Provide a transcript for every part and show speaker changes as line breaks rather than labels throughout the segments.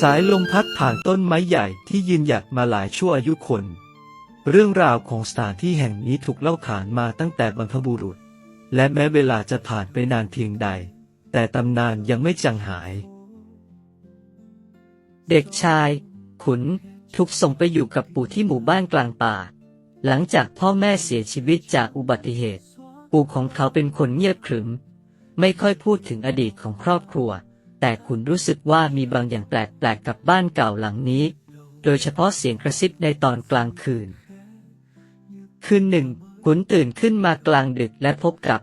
สายลมพัดผ่านต้นไม้ใหญ่ที่ยืนหยัดมาหลายชั่วอายุคน เรื่องราวของสถานที่แห่งนี้ถูกเล่าขานมาตั้งแต่บรรพบุรุษ และแม้เวลาจะผ่านไปนานเพียงใด แต่ตำนานยังไม่จางหาย
เด็กชาย ขุนถูกส่งไปอยู่กับปู่ที่หมู่บ้านกลางป่า หลังจากพ่อแม่เสียชีวิตจากอุบัติเหตุ ปู่ของเขาเป็นคนเงียบขรึม ไม่ค่อยพูดถึงอดีตของครอบครัว แต่ขุนรู้สึกว่ามีบางอย่างแปลกๆกับบ้านเก่าหลังนี้ โดยเฉพาะเสียงกระซิบในตอนกลางคืน คืนหนึ่งขุนตื่นขึ้นมากลางดึกและพบกับ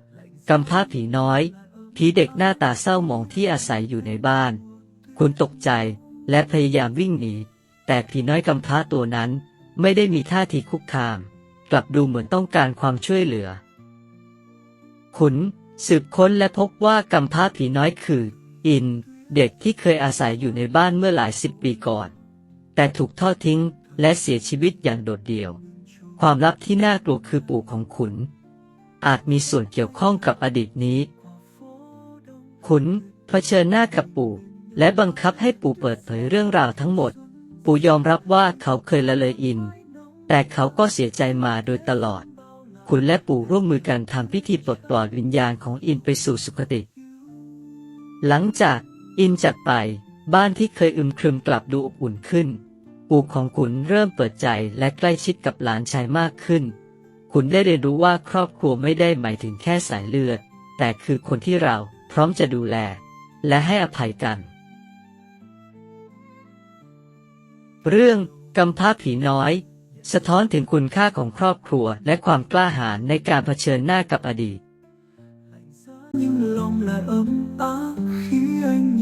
กำพร้าผีน้อย ผีเด็กหน้าตาเศร้าหมองที่อาศัยอยู่ในบ้าน คุณตกใจและพยายามวิ่งหนี แต่ผีน้อยกำพร้าตัวนั้นไม่ได้มีท่าทีคุกคาม กลับดูเหมือนต้องการความช่วยเหลือ ขุนสืบค้นและพบว่ากำพร้าผีน้อยคือ อิน เด็กที่เคยอาศัยอยู่ในบ้านเมื่อหลายสิบปีก่อน แต่ถูกทอดทิ้งและเสียชีวิตอย่างโดดเดี่ยว ความลับที่น่ากลัวคือปู่ของขุน อาจมีส่วนเกี่ยวข้องกับอดีตนี้ ขุนเผชิญหน้ากับปู่ และบังคับให้ปู่เปิดเผยเรื่องราวทั้งหมด ปู่ยอมรับว่าเขาเคยละเลยอิน แต่เขาก็เสียใจมาโดยตลอด ขุนและปู่ร่วมมือกันทำพิธีปลดปล่อยวิญญาณของอินไปสู่สุคติ หลังจากอินจากไป บ้านที่เคยอึมครึมกลับดูอบอุ่นขึ้น ปู่ของขุนเริ่มเปิดใจและใกล้ชิดกับหลานชายมากขึ้น ขุนได้เรียนรู้ว่าครอบครัวไม่ได้หมายถึงแค่สายเลือด แต่คือคนที่เราพร้อมจะดูแล และให้อภัยกัน เรื่องกำพร้าผีน้อย สะท้อนถึงคุณค่าของครอบครัวและความกล้าหาญในการเผชิญหน้ากับอดีต
nhưng lòng lại ấm áp khi anh